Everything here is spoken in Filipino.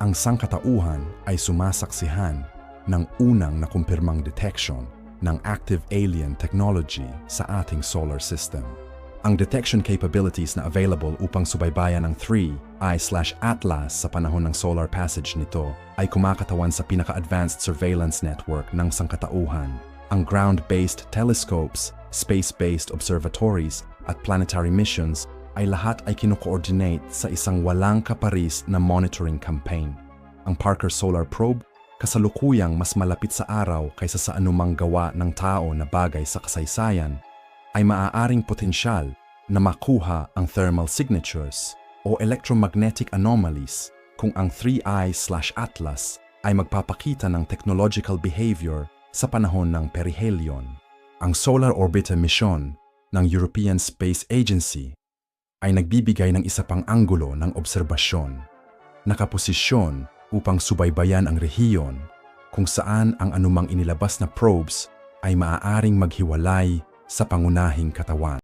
ang sangkatauhan ay sumasaksihan ng unang nakumpirmang detection ng active alien technology sa ating solar system. Ang detection capabilities na available upang subaybayan ng 3I/Atlas sa panahon ng solar passage nito ay kumakatawan sa pinaka-advanced surveillance network ng sangkatauhan. Ang ground-based telescopes, space-based observatories at planetary missions ay lahat ay kino-coordinate sa isang walang kaparis na monitoring campaign. Ang Parker Solar Probe kasalukuyang mas malapit sa araw kaysa sa anumang gawa ng tao na bagay sa kasaysayan, ay maaaring potensyal na makuha ang thermal signatures o electromagnetic anomalies kung ang 3I/Atlas ay magpapakita ng technological behavior sa panahon ng perihelion. Ang Solar Orbiter Mission ng European Space Agency ay nagbibigay ng isa pang anggulo ng obserbasyon, nakaposisyon upang subaybayan ang rehiyon kung saan ang anumang inilabas na probes ay maaaring maghiwalay sa pangunahing katawan.